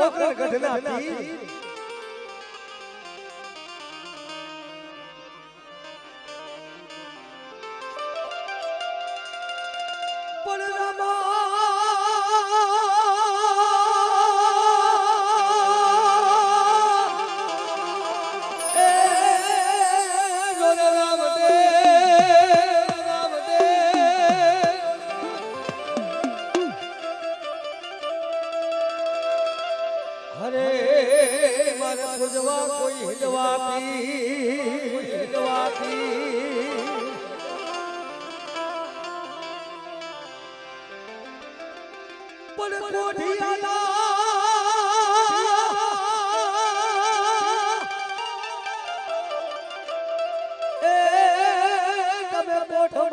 કોકર ગઢના પીર. પણ ঠোঁট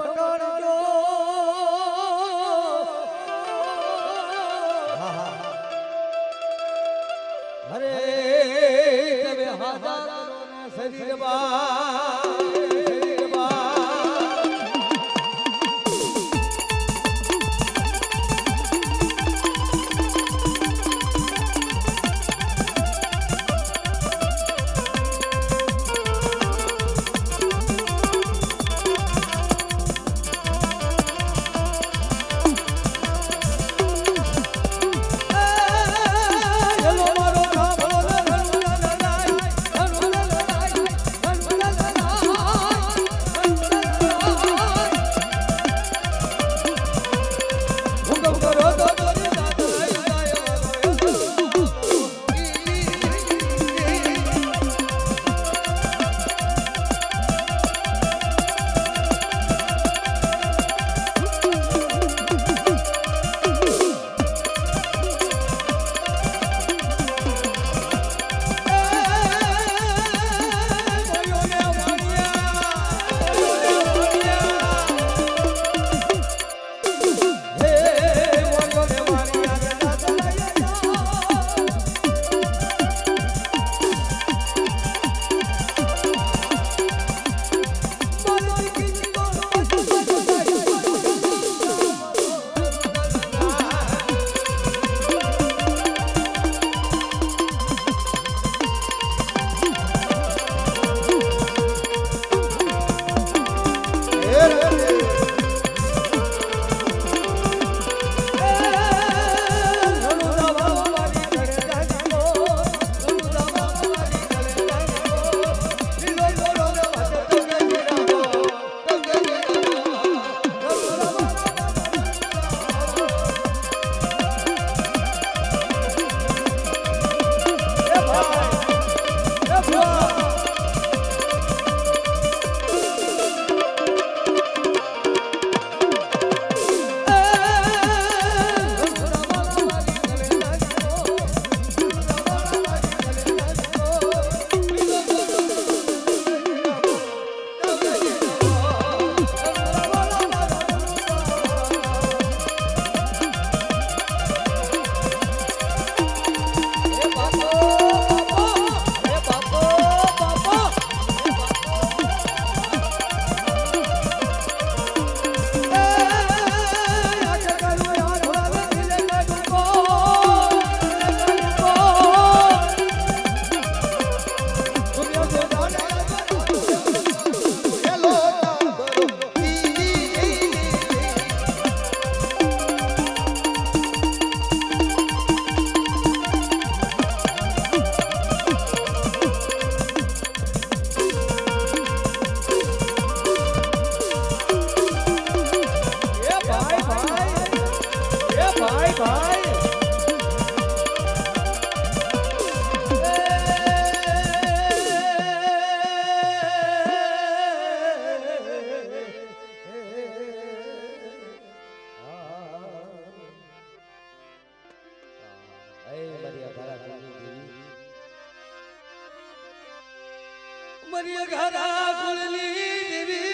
ઉમરિય ઘરા કુળની દેવી.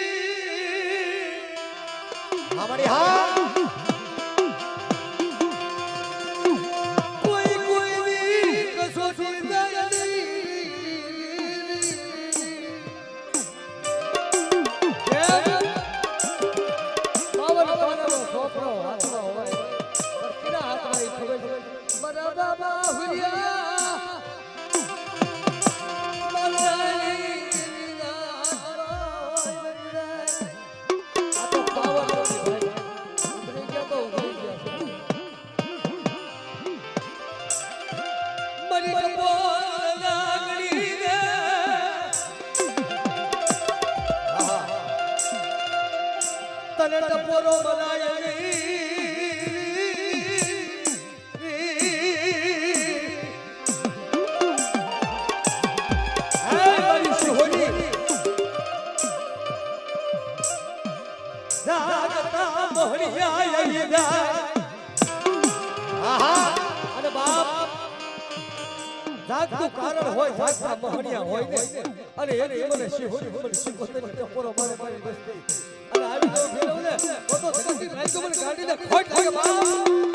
અમારી હા. છોકરો હાથમાં હોય. બરાબર જાગતું કારણ હોય, જાતના મહણિયા હોય ને. અને એને મને શિહોરી મને શિકોતરી ટપોરો મારે મારી બસતી અને આવી જો ફેરવ ને, તો તો ધરતી રાઈતો મને ખોટ લાગે બાપ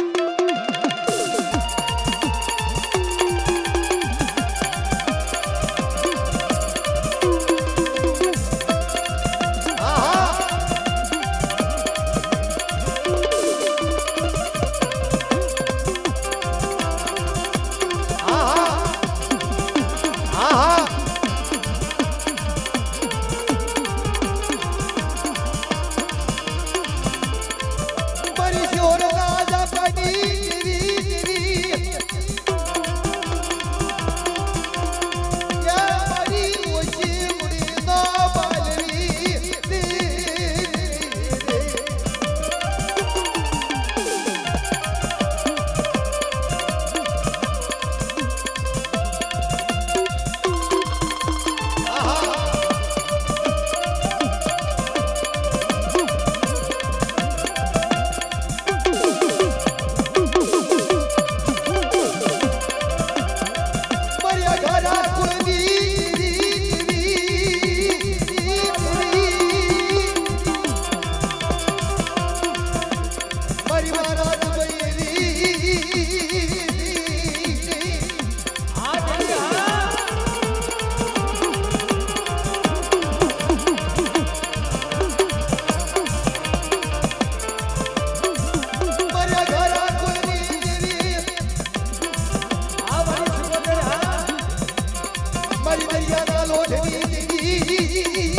મારી